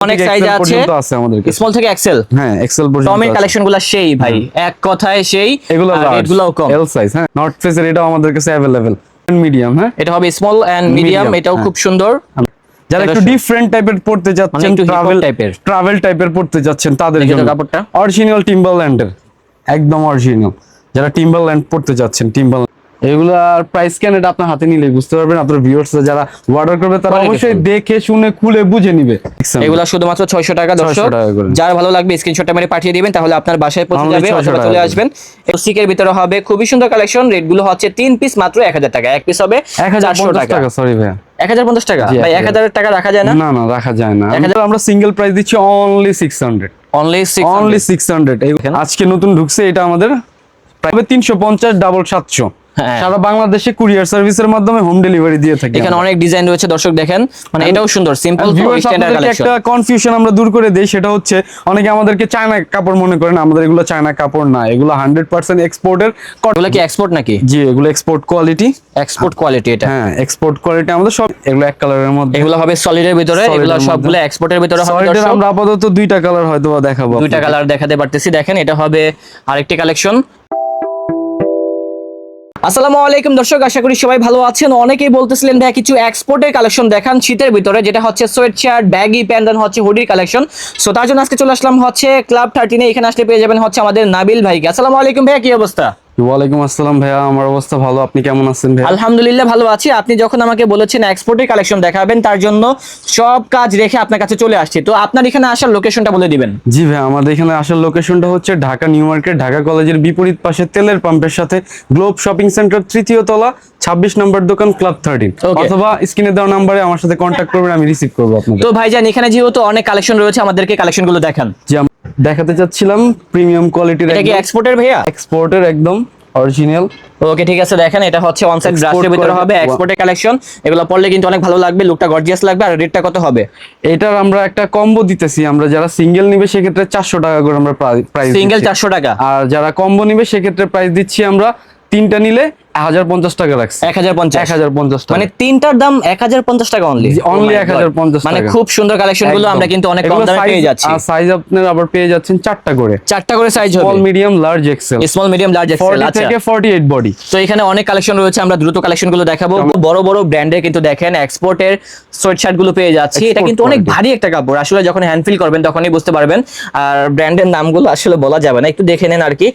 অনেক সাইজ আছে। আছে আমাদের। স্মল থেকে এক্সেল হ্যাঁ এক্সেল পর্যন্ত টমের আছে। কালেকশনগুলা সেই ভাই। এক কথায় সেই এগুলো রেটগুলোও কম। এল সাইজ হ্যাঁ। ফেসের এটাও আমাদের কাছে অ্যাভেলেবেল মিডিয়াম হ্যাঁ। এটা হবে স্মল এন্ড মিডিয়াম এটাও হ্যাঁ। খুব সুন্দর। যারা একটু ডিফারেন্ট টাইপের পড়তে যাচ্ছেন মানে hop ট্রাভেল type-এর। ট্রাভেল টাইপের পড়তে যাচ্ছেন তাদের জন্য। কাপড়টা। অরিজিনাল টিম্বারল্যান্ডের একদম অরিজিনাল যারা টিম্বারল্যান্ড পড়তে যাচ্ছেন টিম্বারল্যান্ড এগুলার প্রাইস কেন এটা আপনার হাতে নিলে বুঝতে পারবেন। আপনার ভিউয়ার্স যারা অর্ডার করবে তারা অবশ্যই দেখে শুনে খুলে বুঝে নিবে। এগুলা শুধুমাত্র ছয়শো টাকা 600 দর্শক। টাকা করে। যার ভালো লাগবে স্ক্রিনশটটা মেরে পাঠিয়ে দিবেন তাহলে আপনার বাসায় পৌঁছে যাবে অথবা চলে। আসবেন। সিকের ভিতরে হবে খুবই সুন্দর কালেকশন রেটগুলো হচ্ছে তিন পিস মাত্র এক হাজার টাকা। এক পিস হবে এক হাজার চারশো পঞ্চাশ টাকা। টাকা সরি টাকা? ভাই হাজার। টাকা রাখা যায় না? না না রাখা যায় না। আমরা সিঙ্গেল প্রাইস দিচ্ছি অনলি সিক্স হান্ড্রেড অনলি আজকে নতুন ঢুকছে এটা আমাদের। প্রায় তিনশো পঞ্চাশ ডাবল সাতশো। হ্যাঁ। সারা বাংলাদেশে কুরিয়ার সার্ভিসের মাধ্যমে হোম ডেলিভারি দিয়ে থাকি এখানে অনেক ডিজাইন রয়েছে দর্শক দেখেন। মানে এটাও সুন্দর সিম্পল স্ট্যান্ডার্ড কালেকশন একটা কনফিউশন আমরা দূর করে দেই সেটা হচ্ছে অনেকে আমাদেরকে চায়না কাপড় মনে করেন আমাদের এগুলো চায়না কাপড় না এগুলো হান্ড্রেড পার্সেন্ট এক্সপোর্টের এগুলো কি এক্সপোর্ট নাকি? জি এগুলো এক্সপোর্ট কোয়ালিটি এক্সপোর্ট কোয়ালিটি এটা। হ্যাঁ এক্সপোর্ট কোয়ালিটি আমাদের সব এগুলো এক কালারের মধ্যে। এগুলো হবে সলিডের ভিতরে এগুলো সবগুলো এক্সপোর্টের ভিতরে হবে দর্শক। আমরা আপাতত দুইটা কালার হয়তো দেখাবো দুইটা কালার দেখাতে পারতেছি। দেখেন এটা হবে আরেকটি কালেকশন আসসালামু আলাইকুম দর্শক, আশা করি সবাই ভালো আছেন। অনেকেই বলতেছিলেন ভাই কিছু এক্সপোর্টের কালেকশন দেখান শীতের ভিতরে, যেটা হচ্ছে সোয়েট শার্ট ব্যাগি প্যান্ডেন হচ্ছে হুডির কালেকশন সো তার জন্য আজকে চলে আসলাম হচ্ছে ক্লাব থার্টিনে এখানে আসলে পেয়ে যাবেন হচ্ছে আমাদের নাবিল ভাইকে। আসসালামু আলাইকুম ভাই কি অবস্থা? ওয়ালাইকুম আসসালাম ভাইয়া আমার অবস্থা ভালো আপনি কেমন আছেন ভাইয়া? আলহামদুলিল্লাহ ভালো আছি। আপনি যখন আমাকে বলেছেন এক্সপোর্টের কালেকশন দেখাবেন তার জন্য সব কাজ রেখে আপনার কাছে চলে আসছি। তো আপনার এখানে আসার লোকেশনটা বলে দিবেন। জি ভাই আমাদের এখানে আসার লোকেশনটা হচ্ছে ঢাকা নিউ মার্কেট ঢাকা কলেজের বিপরীত পাশে তেলের পাম্পের সাথে গ্লোব শপিং সেন্টার তৃতীয় তলা ছাব্বিশ নম্বর দোকান ক্লাব থার্টিন. অথবা স্ক্রিনে দেওয়া নাম্বারে আমার সাথে কন্ট্যাক্ট করবেন আমি রিসিভ করব তো ভাইজান এখানে যেহেতু অনেক কালেকশন রয়েছে আমাদেরকে কালেকশনগুলো দেখান। জি দেখাতে চাচ্ছিলাম প্রিমিয়াম কোয়ালিটির এটা কি এক্সপোর্টের ভাইয়া? এক্সপোর্টের একদম অরিজিনাল ওকে ঠিক আছে দেখেন এটা হচ্ছে ওয়ান সাইড ব্রাশের ভিতরে হবে এক্সপোর্টের কালেকশন এগুলো পড়লে কিন্তু অনেক ভালো লাগবে লুকটা গর্জিয়াস লাগবে আর রেটটা কত হবে? এটার আমরা একটা কম্বো দিতেছি আমরা যারা সিঙ্গেল নিবে সেক্ষেত্রে চারশো টাকা করে আমরা প্রাইস সিঙ্গেল চারশো টাকা? আর যারা কম্বো নিবে সেক্ষেত্রে প্রাইস দিচ্ছি আমরা তিনটা নিলে এক হাজার পঞ্চাশ টাকা রাখছি এক হাজার পঞ্চাশ। এক হাজার পঞ্চাশ মানে তিনটার দাম এক হাজার পঞ্চাশ টাকা অনলি জি, only 1050 মানে খুব সুন্দর কালেকশনগুলো আমরা কিন্তু অনেক কম দামে পেয়ে যাচ্ছি। সাইজ আপনার আবার পেয়ে যাচ্ছেন চারটা করে। চারটা করে size small medium large XL small medium large XL 40 আচ্ছা। থেকে 48 বডি তো এখানে অনেক কালেকশন রয়েছে আমরা দ্রুত কালেকশনগুলো দেখাবো। বড় বড় ব্র্যান্ডের কিন্তু দেখেন এক্সপোর্টের সোয়েট শার্টগুলো পেয়ে যাচ্ছি। এটা কিন্তু অনেক ভারী একটা কাপড়। আসলে যখন হ্যান্ড ফিল করবেন তখনই বুঝতে পারবেন। আর ব্র্যান্ডের নামগুলো আসলে বলা যাবে না। একটু দেখে নেন আর কি।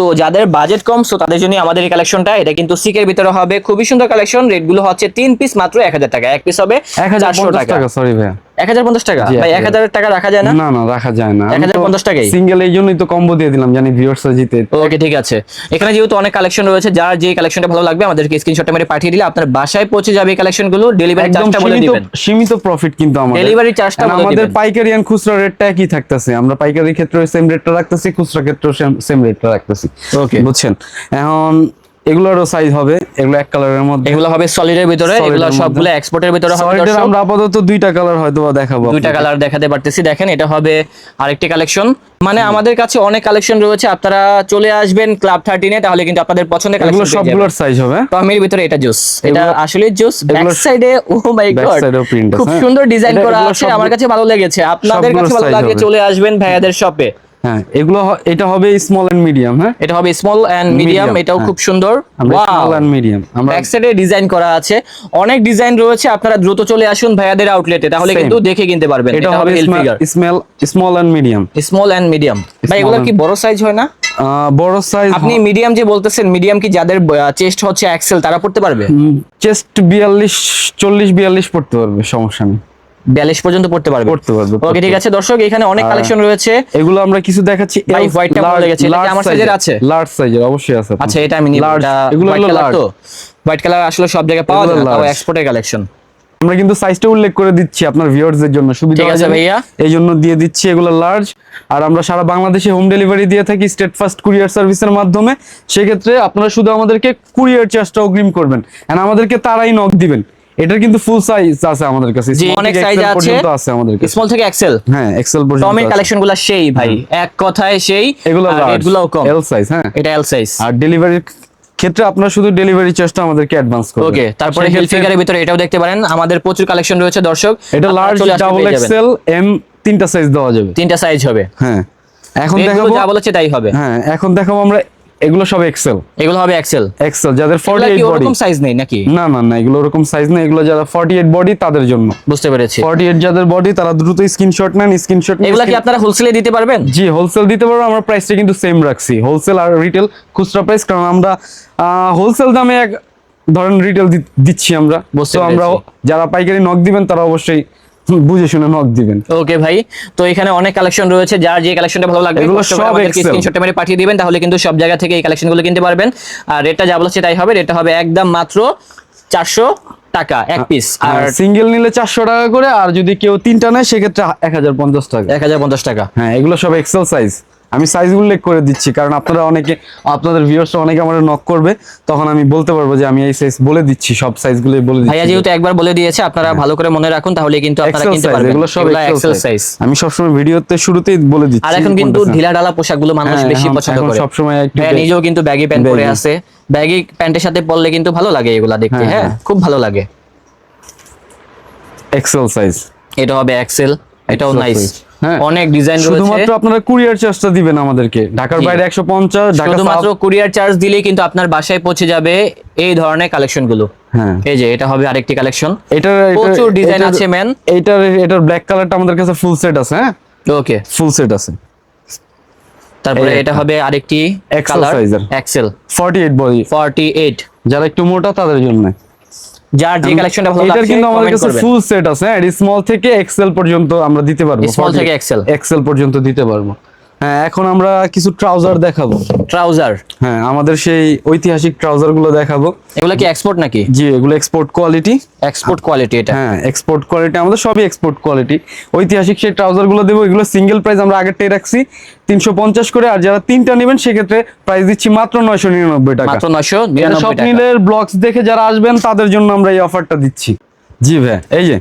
তো যাদের বাজেট কম সো তাদের জন্য আমাদের এই কালেকশনটা এটা কিন্তু সিকের ভিতরে হবে। খুবই সুন্দর কালেকশন রেটগুলো হচ্ছে তিন পিস মাত্র এক হাজার টাকা। এক পিস হবে এক হাজার চারশো টাকা। টাকা সরি ভাইয়া। এক হাজার পঞ্চাশ টাকা? ভাই এক এক হাজার টাকা রাখা যায় না? না না রাখা যায় না। 1050 টাকাই? সিঙ্গেল এই জন্যই তো কম্বো দিয়ে দিলাম জানি ভিউয়ার্স জিতে। ওকে ঠিক আছে। এখানে যেহেতু অনেক কালেকশন রয়েছে যার যে কালেকশনটা ভালো লাগবে আমাদেরকে স্ক্রিনশটটা মেরে পাঠিয়ে দিলে আপনার বাসায় পৌঁছে যাবে এই কালেকশনগুলো ডেলিভারি চার্জটা বলে দিবেন। সীমিত প্রফিট কিন্তু আমাদের। Delivery charge টা And বলে আমাদের। পাইকারি এন্ড খুচরা রেটটা একই থাকতেছে। আমরা পাইকারি ক্ষেত্রে সেম রেটটা রাখতেছি খুচরা ক্ষেত্রেও সেম রেটটা রাখতেছি। Okay. বুঝছেন? এখন এগুলোরও সাইজ হবে এগুলো এক কালারের মধ্যে। এগুলো হবে সলিডের ভিতরে এগুলো। সবগুলো এক্সপোর্টের ভিতরে হবে দর্শক। আমরা আপাতত দুইটা কালার হয়তো দেখাবো দুইটা কালার দেখাতে পারতেছি। দেখেন এটা হবে আরেকটি কালেকশন মানে আমাদের কাছে অনেক কালেকশন রয়েছে। আপনারা চলে আসবেন ক্লাব থার্টিনে তাহলে কিন্তু আপনাদের পছন্দের কালেকশন এগুলো সবগুলোর সাইজ হবে। টমের ভিতরে এটা জুস এটা আসলে জুস ব্যাক সাইডে ও মাই গড খুব হ্যাঁ। সুন্দর ডিজাইন করা আছে। আমার কাছে ভালো লেগেছে। আপনাদের কাছে ভালো হবে। চলে আসবেন ভাইয়াদের শপে হ্যাঁ এগুলো এটা হবে স্মল এন্ড মিডিয়াম হ্যাঁ? এটা হবে স্মল এন্ড মিডিয়াম এটাও। খুব সুন্দর। স্মল এন্ড মিডিয়াম আমরা ব্যাক সাইডে ডিজাইন করা আছে। অনেক ডিজাইন রয়েছে আপনারা দ্রুত চলে আসুন ভাইয়াদের আউটলেটে তাহলে কিন্তু দেখে কিনতে পারবেন। এটা হবে smell small and medium small and medium ভাই এগুলো কি বড় সাইজ হয় না? বড় সাইজ আপনি মিডিয়াম যে বলতেছেন মিডিয়াম কি যাদের চেস্ট হচ্ছে এক্সেল তারা পড়তে পারবে? চেস্ট বিয়াল্লিশ চল্লিশ বিয়াল্লিশ পড়তে পারবে সমস্যা নেই। বিয়াল্লিশ পর্যন্ত পড়তে পারবে। পড়তে পারবে ওকে ঠিক আছে দর্শক এখানে অনেক কালেকশন রয়েছে। এগুলো আমরা কিছু দেখাচ্ছি ভাই, white টা ভালো লেগেছে। এটা আমার এর আছে? লার্জ সাইজের অবশ্যই আছে আচ্ছা এটা আমি নিব। এটা এগুলো হলো কালার তো? হোয়াইট কালার আসলে সব জায়গায় পাওয়া যায় না এক্সপোর্টের কালেকশন আমরা কিন্তু সাইজটা উল্লেখ করে দিচ্ছি আপনার ভিউয়ার্সদের জন্য সুবিধা আছে ভাইয়া। এই জন্য দিয়ে দিচ্ছি এগুলো লার্জ আর আমরা সারা বাংলাদেশে হোম ডেলিভারি দিয়ে থাকি স্টেট ফার্স্ট কুরিয়ার সার্ভিসের মাধ্যমে। সেক্ষেত্রে আপনারা শুধু আমাদেরকে কুরিয়ার চার্জটা অগ্রিম করবেন। এন্ড আমাদেরকে তারাই নক দিবেন। এটার কিন্তু ফুল সাইজ আছে আমাদের কাছে। অনেক সাইজ আছে পর্যন্ত আছে আমাদের কাছে। স্মল থেকে এক্সেল হ্যাঁ এক্সেল পর্যন্ত টমের আছে। কালেকশনগুলা সেই ভাই। এক কথায় সেই এগুলো রেটগুলোও কম। এল সাইজ হ্যাঁ। এটা এল সাইজ আর ডেলিভারির ক্ষেত্রে আপনারা শুধু ডেলিভারি চার্জটা আমাদেরকে অ্যাডভান্স করবেন ওকে তারপরে সেক্ষেত্রে ফিগারের ভিতরে এটাও দেখতে পারেন। আমাদের প্রচুর কালেকশন রয়েছে দর্শক। এটা লার্জ ডাবল এক্সেল এম তিনটা সাইজ দেওয়া যাবে। তিনটা সাইজ হবে। হ্যাঁ এখন দেখাবো যা বলেছে তাই হবে। হ্যাঁ এখন দেখাবো আমরা এগুলো সব এক্সেল এগুলো হবে এক্সেল এক্সেল যাদের এগুলো ফর্টি কি এইট বডি ওরকম সাইজ নেই নাকি? না না না এগুলো ওরকম সাইজ না এগুলো যারা ফর্টি এইট বডি তাদের জন্য। বুঝতে পেরেছি। ফর্টি এইট যাদের বডি তারা দ্রুত স্ক্রিনশট নেন স্ক্রিনশট এগুলো কি আপনারা হোলসেলে দিতে পারবেন? জি হোলসেল দিতে পারব আমরা প্রাইসটা কিন্তু সেম রাখছি হোলসেল আর রিটেল খুচরা প্রাইস কারণ আমরা হোলসেল দামে এক ধরেন রিটেল দিচ্ছি আমরা। বুঝতে তো আমরা যারা পাইকারি নক দিবেন তারা অবশ্যই বুঝে শুনে নক দিবেন। ওকে ভাই তো এখানে অনেক কালেকশন রয়েছে যার যে কালেকশনটা ভালো লাগবে এগুলো সব স্ক্রিনশট মেরে পাঠিয়ে দিবেন তাহলে কিন্তু সব জায়গা থেকে এই কালেকশনগুলো কিনতে পারবেন। আর রেটটা যা বলেছে তাই হবে রেটটা হবে একদম মাত্র চারশো টাকা এক পিস আর আর সিঙ্গেল নিলে চারশো টাকা করে আর যদি কেউ তিনটা নেয় সেক্ষেত্রে এক হাজার পঞ্চাশ টাকা। এক হাজার পঞ্চাশ টাকা। হ্যাঁ এগুলো সব এক্সেল সাইজ আমি সাইজ উল্লেখ করে দিচ্ছি কারণ আপনারা অনেকে আপনাদের ভিউয়ার্সরা অনেকে আমার নক করবে তখন আমি বলতে পারব যে আমি এই সাইজ বলে দিচ্ছি সব সাইজগুলো বলে দিচ্ছি ভাইয়া যেহেতু একবার বলে দিয়েছে আপনারা ভালো করে মনে রাখুন তাহলে কিন্তু আপনারা কিনতে পারবেন এগুলো সব এক্সেল সাইজ আমি সবসময় ভিডিওতে শুরুতেই বলে দিচ্ছি আর এখন কিন্তু কোনটা size। ঢিলা ঢালা পোশাকগুলো মানুষ হ্যাঁ, বেশি পছন্দ করে সবসময় একটু নিজেও কিন্তু ব্যাগি প্যান্ট পরে। আছে ব্যাগি প্যান্টের সাথে পরলে কিন্তু ভালো লাগে এগুলা দেখতে হ্যাঁ, হ্যাঁ হ্যাঁ। খুব ভালো লাগে এক্সেল সাইজ এটা হবে এক্সেল এটাও নাইস। হ্যাঁ। অনেক ডিজাইন রয়েছে। শুধুমাত্র আপনারা কুরিয়ার চার্জটা দিবেন আমাদেরকে। ঢাকার বাইরে একশো পঞ্চাশ ঢাকা শুধুমাত্র কুরিয়ার চার্জ দিলেই কিন্তু আপনার বাসায় পৌঁছে যাবে এই ধরনের কালেকশনগুলো হ্যাঁ। এই যে এটা হবে আরেকটি কালেকশন এটার প্রচুর ডিজাইন আছে ম্যান এটার এটার ব্ল্যাক কালারটা আমাদের কাছে ফুল সেট আছে হ্যাঁ? ওকে ফুল সেট আছে। তারপরে এটা হবে আরেকটি colour. XL forty eight body 48 যারা একটু মোটা তাদের জন্য। যার যে কালেকশনটা ভালো লাগছে কিন্তু আমাদের কাছে ফুল সেট আছে হ্যাঁ স্মল থেকে এক্সেল পর্যন্ত আমরা দিতে পারব। স্মল থেকে এক্সেল এক্সেল পর্যন্ত দিতে পারব। হ্যাঁ এখন আমরা কিছু ট্রাউজার দেখাবো। ট্রাউজার হ্যাঁ আমাদের সেই ঐতিহাসিক ট্রাউজারগুলো দেখাবো। এগুলো কি এক্সপোর্ট নাকি? জি এগুলো এক্সপোর্ট কোয়ালিটি এক্সপোর্ট কোয়ালিটি এটা। হ্যাঁ এক্সপোর্ট কোয়ালিটি আমাদের সবই এক্সপোর্ট কোয়ালিটি ঐতিহাসিক সেই ট্রাউজারগুলো দেবো এগুলো সিঙ্গেল প্রাইস আমরা আগেরটাই রাখছি। তিনশো পঞ্চাশ করে আর যারা তিনটা নেবেন সেক্ষেত্রে প্রাইস দিচ্ছি মাত্র নয়শো নিরানব্বই টাকা। মাত্র 999 এটা টাকা। ব্লগস দেখে যারা আসবেন তাদের জন্য আমরা এই অফারটা দিচ্ছি। জি ভাই এই যে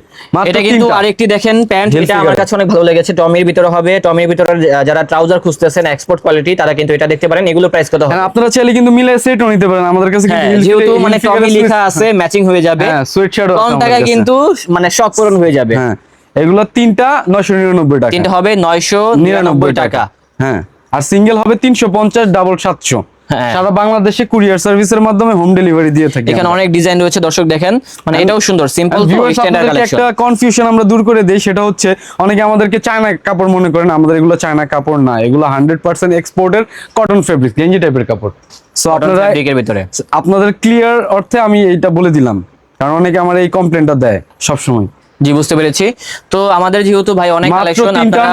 এটা কিন্তু আরেকটি দেখেন প্যান্ট এটা আমার কাছে অনেক ভালো লেগেছে। টমির ভিতরে হবে টমির ভিতরে যারা ট্রাউজার খুঁজতেছেন এক্সপোর্ট কোয়ালিটি তারা কিন্তু এটা দেখতে পারেন। এগুলো প্রাইস কত হবে? হ্যাঁ, আপনারা চাইলে কিন্তু মিলে সেটও নিতে পারেন। আমাদের কাছে হ্যাঁ কিন্তু যেহেতু Hill- মানে টমি লেখা আছে। ম্যাচিং হয়ে যাবে। হ্যাঁ সুইট শার্ট কম কিন্তু মানে শখ পূরণ হয়ে যাবে। হ্যাঁ এগুলো তিনটা নয়শো নিরানব্বই টাকা। তিনটা হবে নয়শো নিরানব্বই টাকা। হ্যাঁ আর সিঙ্গেল হবে তিনশো পঞ্চাশ ডাবল সাতশো। হ্যাঁ। সারা বাংলাদেশে কুরিয়ার সার্ভিসের মাধ্যমে হোম ডেলিভারি দিয়ে থাকি এখানে অনেক ডিজাইন রয়েছে দর্শক দেখেন। মানে এটাও সুন্দর সিম্পল স্ট্যান্ডার্ড কালেকশন একটা কনফিউশন আমরা দূর করে দেই সেটা হচ্ছে অনেকে আমাদেরকে চায়না কাপড় মনে করেন আমাদের এগুলো চায়না কাপড় না এগুলো হান্ড্রেড পার্সেন্ট এক্সপোর্টের কটন ফেব্রিক গেঞ্জি টাইপের কাপড়। সো আপনারা ভিতরে। আপনাদের ক্লিয়ার অর্থে আমি এইটা বলে দিলাম কারণ অনেকে আমার এই কমপ্লেনটা দেয় সবসময়। জি বুঝতে পেরেছি। তো আমাদের যেহেতু ভাই অনেক কালেকশন আপনারা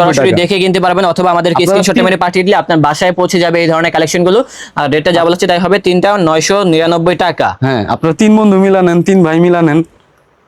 সরাসরি দেখে কিনতে পারবেন অথবা আমাদেরকে স্ক্রিনশট মেরে পাঠিয়ে দিলে আপনার বাসায় পৌঁছে যাবে এই ধরনের কালেকশনগুলো। আর রেটটা যা বলেছে তাই হবে তিনটা নয়শো নিরানব্বই টাকা। হ্যাঁ আপনারা তিন বন্ধু মিলা নেন তিন ভাই মিলা নেন।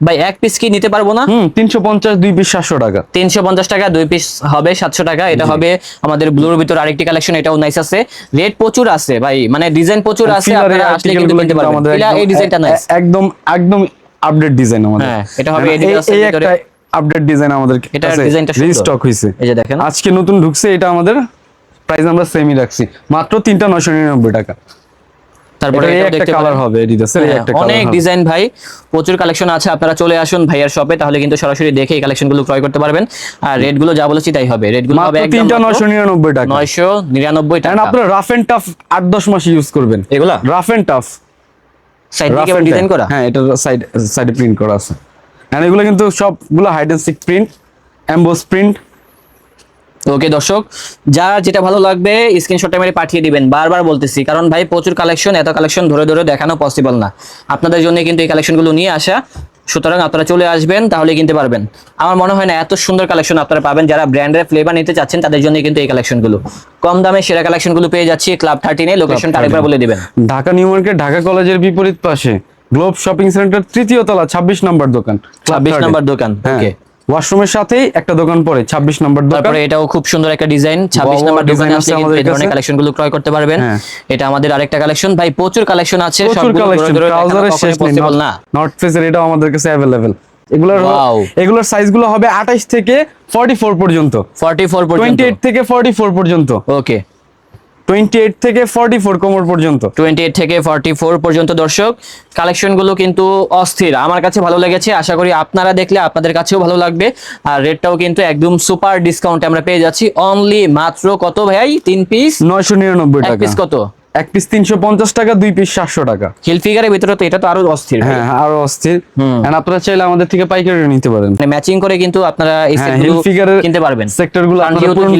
ভাই এক পিস কি নিতে পারব না? তিনশো পঞ্চাশ দুই পিস সাতশো টাকা। তিনশো পঞ্চাশ টাকা দুই পিস হবে সাতশো টাকা। এটা হবে আমাদের ব্লুর ভিতর আরেকটি কালেকশন এটাও নাইস আছে। রেট প্রচুর আছে ভাই মানে ডিজাইন প্রচুর আছে আপনারা আসলে কিন্তু কিনতে পারবেন। এই ডিজাইনটা নাইস একদম একদম আপডেট ডিজাইন আমাদের। হ্যাঁ, এটা হবে এই- Adidas এই একটা আপডেট ডিজাইন আমাদের এটার ডিজাইনটা। রিস্টক হয়েছে। এই যে দেখেন। আজকে নতুন ঢুকছে এটা আমাদের প্রাইস আমরা সেমই রাখছি। মাত্র তিনটা নশো নিরানব্বই টাকা। তারপরে একটা কালার হবে এডিদাসের এই হ্যাঁ, একটা কালার অনেক ডিজাইন ভাই প্রচুর কালেকশন আছে আপনারা চলে আসুন ভাইয়ার শপে তাহলে কিন্তু সরাসরি দেখে এই কালেকশনগুলো ক্রয় করতে পারবেন। আর রেটগুলো যা বলেছি তাই হবে। রেটগুলো হবে নশো নিরানব্বই টাকা। নয়শো নিরানব্বই কারণ টাকা। আপনারা রাফ এন্ড টাফ আট দশ মাস ইউজ করবেন। এগুলা? রাফ এন্ড টাফ সাইড থেকে ডিজাইন করা? হ্যাঁ এটা সাইড সাইডে প্রিন্ট করা আছে। এন্ড এগুলো কিন্তু সবগুলো hide and seek print emboss print okay দর্শক যা যেটা ভালো লাগবে স্ক্রিনশটটা মেরে পাঠিয়ে দিবেন। বারবার বলতেছি কারণ ভাই প্রচুর কালেকশন এত কালেকশন ধরে ধরে দেখানো পসিবল না। আপনাদের জন্য কিন্তু এই কালেকশনগুলো নিয়ে আসা সুতরাং আপনারা চলে আসবেন তাহলে কিনতে পারবেন। আমার মনে হয় না এত সুন্দর কালেকশন আপনারা পাবেন। যারা ব্র্যান্ডের ফ্লেভার নিতে চাচ্ছেন তাদের জন্য কিন্তু এই কালেকশনগুলো কম দামে সেরা কালেকশনগুলো পেয়ে যাচ্ছি ক্লাব থার্টিনে লোকেশনটা আরেকবার বলে দিবেন। ঢাকা নিউ মার্কেট ঢাকা কলেজের বিপরীত পাশে গ্লোব শপিং সেন্টার তৃতীয় তলা ছাব্বিশ নম্বর দোকান। ছাব্বিশ নম্বর দোকান হ্যাঁ। ওকে ওয়াশরুমের সাথেই একটা দোকান পড়ে ছাব্বিশ নম্বর দোকান। তারপরে এটাও খুব সুন্দর একটা ডিজাইন ছাব্বিশ Wow, নম্বর ডিজাইন আছে আমাদের কাছে। কালেকশনগুলো ক্রয় করতে পারবেন। হ্যাঁ। এটা আমাদের আরেকটা কালেকশন ভাই প্রচুর কালেকশন আছে সবগুলো কালেকশন ট্রাউজারের শেষ নেই না। নর্থ ফেসের এটাও আমাদের কাছে অ্যাভেলেবেল এগুলোর. এগুলোর সাইজগুলো হবে আঠাশ থেকে ফর্টি ফোর পর্যন্ত। 44 টোয়েন্টি পর্যন্ত। এইট থেকে ফর্টি ফোর পর্যন্ত। ওকে টোয়েন্টি এইট থেকে ফর্টি ফোর কোমর পর্যন্ত। টোয়েন্টি এইট থেকে ফর্টি ফোর পর্যন্ত দর্শক। কালেকশনগুলো কিন্তু অস্থির। আমার কাছে ভালো লেগেছে। আশা করি আপনারা দেখলে আপনাদের কাছেও ভালো লাগবে। আর রেটটাও কিন্তু একদম সুপার ডিসকাউন্টে আমরা পেয়ে যাচ্ছি। অনলি মাত্র কত ভাই? তিন পিস নয়শো নিরানব্বই এক টাকা। পিস কত? এক পিস তিনশো পঞ্চাশ টাকা দুই পিস সাতশো টাকা। হিল ফিগারের ভিতরে তো এটা তো আরও অস্থির হ্যাঁ আরও অস্থির। আপনারা চাইলে আমাদের থেকে পাইকারি নিতে পারেন। মানে ম্যাচিং করে কিন্তু আপনারা এই হ্যাঁ, সেটগুলো কিনতে পারবেন। sector গুলো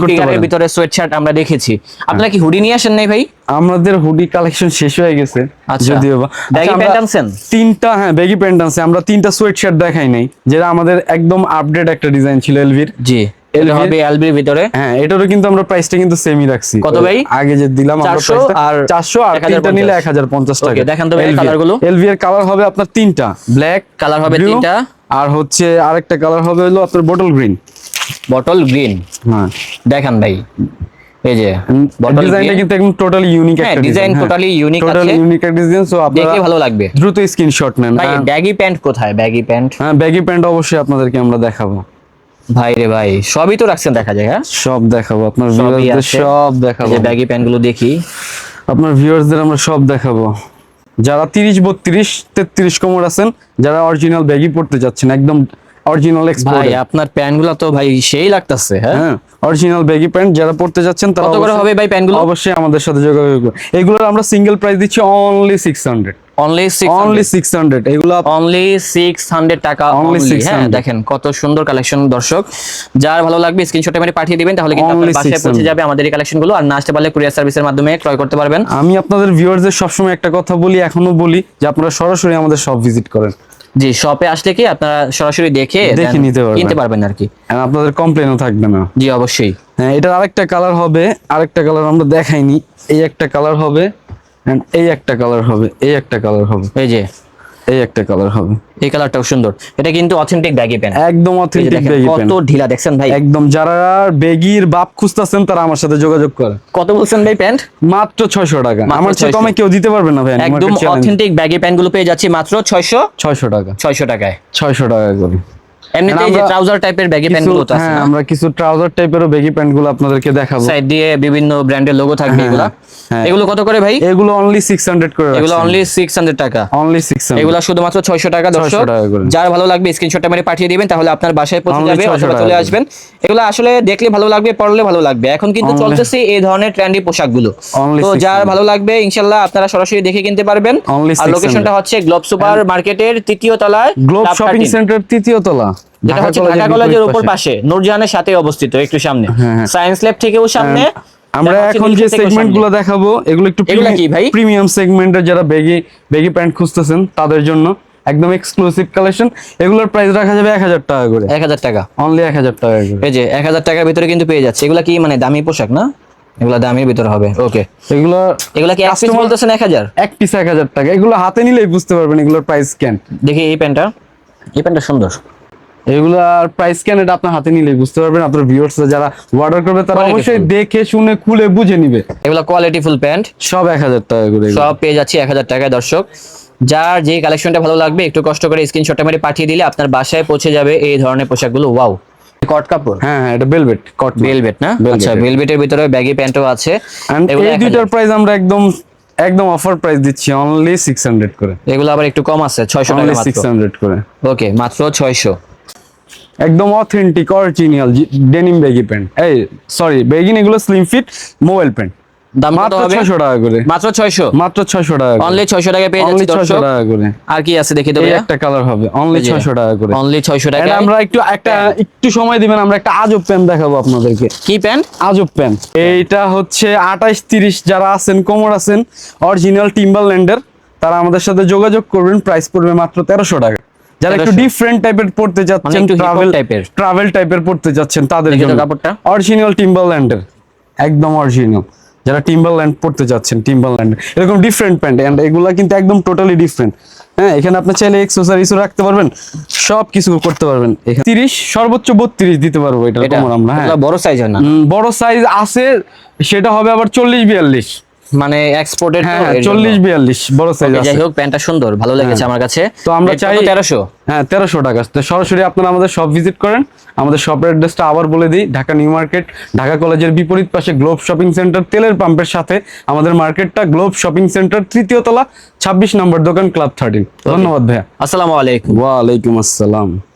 figure-এর ভিতরে সোয়েট শার্ট আমরা দেখেছি। আপনারা কি হুডি নিয়ে আসেন নাই ভাই? আমাদের হুডি কালেকশন শেষ হয়ে গেছে। আচ্ছা। যদিও বা Baggy আচ্ছা, pant আনছেন? তিনটা হ্যাঁ ব্যাগি প্যান্ট আছে আমরা তিনটা সোয়েট শার্ট দেখাই নাই। যেটা আমাদের একদম আপডেট একটা ডিজাইন ছিল এলভির জি। হবে এলবির ভিতরে। হ্যাঁ এটারও কিন্তু আমরা প্রাইসটা কিন্তু সেমই রাখছি। কত ভাই? আগে যে দিলাম আমরা প্রাইসটা আর 400 আর তিনটা নিলে 1050 টাকা। Okay, দেখান তো ভাই colour-গুলো। এর কালার হবে আপনার তিনটা। ব্ল্যাক কালার হবে তিনটা। আর হচ্ছে আরেকটা কালার হবে হলো আপনার বটল গ্রিন বটল গ্রিন হ্যাঁ। দেখান ভাই। এই যে বটল ডিজাইনটা কিন্তু একদম টোটালি ইউনিক টোটালি আছে। ইউনিক একটা ডিজাইন সো আপনারা দেখে ভালো লাগবে। দ্রুত স্ক্রিনশট নেন। ভাই ব্যাগি প্যান্ট কোথায়? ব্যাগি প্যান্ট হ্যাঁ ব্যাগি প্যান্ট অবশ্যই আপনাদেরকে আমরা দেখাবো। ভাই রে ভাই সবই তো রাখছেন দেখা যায় হ্যাঁ? সব দেখাবো আপনার ভিউয়ারদের সব দেখাবো। যে ব্যাগি প্যান্টগুলো দেখি। আপনার ভিউয়ারদের আমরা সব দেখাবো। যারা তিরিশ বত্রিশ তেত্রিশ কোমর আছেন যারা অরিজিনাল ব্যাগি পড়তে যাচ্ছেন একদম অরিজিনাল এক্সপোর্ট ভাই আপনার প্যান্টগুলো তো ভাই সেই লাগতাছে হ্যাঁ? অরিজিনাল ব্যাগি প্যান্ট যারা পড়তে যাচ্ছেন তারা কত করে হবে ভাই প্যান্টগুলো অবশ্যই আমাদের সাথে যোগাযোগ করুন এগুলোর আমরা সিঙ্গেল প্রাইস দিচ্ছি only six hundred only only six hundred এগুলো অনলি সিক্স হান্ড্রেড টাকা Only only, 600 হ্যাঁ দেখেন কত সুন্দর কালেকশন দর্শক। যার ভালো লাগবে স্ক্রিনশটে মেরে পাঠিয়ে দিবেন তাহলে কিন্তু আপনার বাসায় পৌঁছে যাবে আমাদের এই কালেকশনগুলো আর না আসতে পারলে কুরিয়ার সার্ভিসের মাধ্যমে ক্রয় করতে পারবেন। আমি আপনাদের ভিউয়ারদের সবসময় একটা কথা বলি এখনও বলি যে আপনারা সরাসরি আমাদের সব ভিজিট করেন। জি শপে আসলে কি আপনারা সরাসরি দেখে দেখে নিতে পারবেন। কিনতে পারবেন আর কি। And আপনাদের কমপ্লেনও থাকবে না। জি অবশ্যই। হ্যাঁ এটা আরেকটা কালার হবে আরেকটা কালার আমরা দেখাইনি। এই একটা কালার হবে এই একটা কালার হবে এই একটা কালার হবে। এই যে এই একটা কালার হবে। এই কালারটাও সুন্দর। এটা কিন্তু অথেন্টিক ব্যাগি প্যান্ট একদম অথেন্টিক ব্যাগি প্যান্ট কত ঢিলা দেখছেন ভাই? একদম যারা বেগির বাপ খুঁজতাছেন তারা আমার সাথে যোগাযোগ করে। কত বলছেন ভাই প্যান্ট মাত্র ছয়শো টাকা। আমার চেয়ে কমে কেউ দিতে পারবে না ভাই একদম অথেন্টিক ব্যাগি প্যান্টগুলো পেয়ে যাচ্ছি মাত্র 600 600 টাকা। ছয়শো টাকায়। ছয়শো টাকা করে। এমনিতে এই যে ট্রাউজার টাইপের ব্যাগি তো আছে হ্যাঁ আমরা কিছু ট্রাউজার টাইপেরও গুলো আপনাদেরকে দেখাবো। সাইড দিয়ে বিভিন্ন ব্র্যান্ডের লোগো থাকবে হ্যাঁ, এগুলা। হ্যাঁ। এগুলো কত করে ভাই? এগুলো অনলি সিক্স হান্ড্রেড করে এগুলো অনলি সিক্স হান্ড্রেড টাকা। অনলি সিক্স এগুলো শুধুমাত্র ছয়শো টাকা দর্শক। 600 টাকা করে। যার ভালো লাগবে স্ক্রিনশটটা মেরে পাঠিয়ে দিবেন তাহলে আপনার বাসায় পৌঁছে যাবে অথবা চলে আসবেন। এগুলো আসলে দেখলে ভালো লাগবে পড়লে ভালো লাগবে। এখন কিন্তু চলতেছে এই ধরনের ট্রেন্ডি পোশাকগুলো। তো 600 যার ভালো লাগবে ইনশাল্লাহ আপনারা সরাসরি দেখে কিনতে পারবেন। আর লোকেশনটা হচ্ছে গ্লোব সুপার মার্কেটের তৃতীয় তলায় গ্লোব শপিং সেন্টার তৃতীয় তলা। যেটা হচ্ছে ঢাকা কলেজের উপর পাশে। নূরজাহানের সাথে অবস্থিত একটু সামনে। হ্যাঁ, হ্যাঁ। সায়েন্স ল্যাব থেকেও সামনে। আমরা এখন যে নীলক্ষেত থেকেও সেগমেন্টগুলো দেখাবো এগুলো একটু কি ভাই? প্রিমিয়াম সেগমেন্টের যারা বেগি বেগি প্যান্ট খুঁজতেছেন তাদের জন্য একদম এক্সক্লুসিভ কালেকশন এগুলোর প্রাইস রাখা যাবে এক হাজার টাকা করে। এক হাজার টাকা। অনলি এক হাজার টাকা করে। এই যে এক হাজার টাকার ভিতরে কিন্তু পেয়ে যাচ্ছে। এগুলা কি মানে দামি পোশাক না? এগুলা দামির ভিতরে হবে। ওকে এগুলো এগুলা কি এক পিস বলতেছেন এক হাজার? এক পিস এক হাজার টাকা। এগুলো হাতে নিলেই বুঝতে পারবেন এগুলোর প্রাইস কেন দেখি এই প্যান্টটা এই প্যান্টটা সুন্দর। এগুলো আর প্রাইস কেন এটা আপনার হাতে নিলে বুঝতে পারবেন। আপনার ভিউয়ার্স যারা অর্ডার করবে তারা অবশ্যই দেখে শুনে খুলে বুঝে নিবে। এগুলা কোয়ালিটি ফুল প্যান্ট সব এক হাজার টাকা করে সব পেয়ে যাচ্ছে এক হাজার টাকায় দর্শক। যার যে কালেকশনটা ভালো লাগবে একটু কষ্ট করে স্ক্রিনশটটা মেরে পাঠিয়ে দিলে আপনার বাসায় পৌঁছে যাবে এই ধরনের পোশাকগুলো। ওয়াও কট কাপড়? হ্যাঁ হ্যাঁ এটা বেলভেট কট ভেলভেট না? আচ্ছা এর। ভেলভেটের ভিতরে ব্যাগি প্যান্টও আছে। এই দুইটার প্রাইস আমরা একদম একদম অফার প্রাইস দিচ্ছি অনলি সিক্স হান্ড্রেড করে। এগুলো আবার একটু কম আছে ছয়শো টাকা মাত্র। সিক্স হান্ড্রেড করে। ওকে মাত্র ছয়শো। একদম authentic original denim baggy pant এই সরি বেগিন এগুলো স্লিম ফিট মোবাইল প্যান্ট দাম কত মাত্র হবে? ছয়শো টাকা করে। মাত্র ছয়শো? মাত্র ছয়শো টাকা অনলি ছয়শো টাকা পেয়ে যাচ্ছি ছয়শো দর্শক। টাকা করে। আর কি আছে দেখি এই একটা কালার হবে। অনলি এই যে, ছয়শো টাকা করে। অনলি ছয়শো টাকা এটা আমরা একটু একটা একটু সময় দিবেন আমরা একটা আজব প্যান্ট দেখাবো আপনাদেরকে। কি প্যান্ট আজব প্যান্ট এইটা হচ্ছে আঠাইশ তিরিশ যারা আছেন কোমর আছেন অরিজিনাল টিম্বারল্যান্ডের তারা আমাদের সাথে যোগাযোগ করবেন। প্রাইস পড়বে মাত্র তেরোশো টাকা। যারা একটু 1300 ডিফারেন্ট টাইপের পড়তে যাচ্ছেন ট্রাভেল type-এর। ট্রাভেল টাইপের পড়তে যাচ্ছেন তাদের জন্য। কাপড়টা। অরিজিনাল টিম্বারল্যান্ডের একদম অরিজিনাল যারা টিম্বারল্যান্ড পড়তে যাচ্ছেন টিম্বারল্যান্ড এরকম ডিফারেন্ট প্যান্ট এন্ড এগুলা কিন্তু একদম টোটালি ডিফারেন্ট হ্যাঁ এখানে আপনি চাইলে এক্সেসরিজও রাখতে পারবেন সব কিছু করতে পারবেন। এখানে তিরিশ সর্বোচ্চ বত্রিশ দিতে পারব এটা আমরা হ্যাঁ। বড় সাইজ হয় না বড় সাইজ আছে সেটা হবে আবার চল্লিশ বিয়াল্লিশ। মানে এক্সপোর্টের হ্যাঁ হ্যাঁ চল্লিশ বিয়াল্লিশ বড় সাইজ আছে যাই হোক প্যান্টটা সুন্দর ভালো লেগেছে আমার কাছে। তো আমরা চাই- তেরোশো। হ্যাঁ তেরোশো টাকা। তো সরাসরি আপনারা আমাদের শপ ভিজিট করেন। আমাদের শপের অ্যাড্রেসটা আবার বলে দিই ঢাকা নিউ মার্কেট ঢাকা কলেজের বিপরীত পাশে গ্লোব শপিং সেন্টার তেলের পাম্পের সাথে আমাদের মার্কেটটা গ্লোব শপিং সেন্টার তৃতীয় তলা ছাব্বিশ নম্বর দোকান ক্লাব থার্টিন। ধন্যবাদ ভাইয়া। আসসালামু আলাইকুম। ওয়ালাইকুম আসসালাম।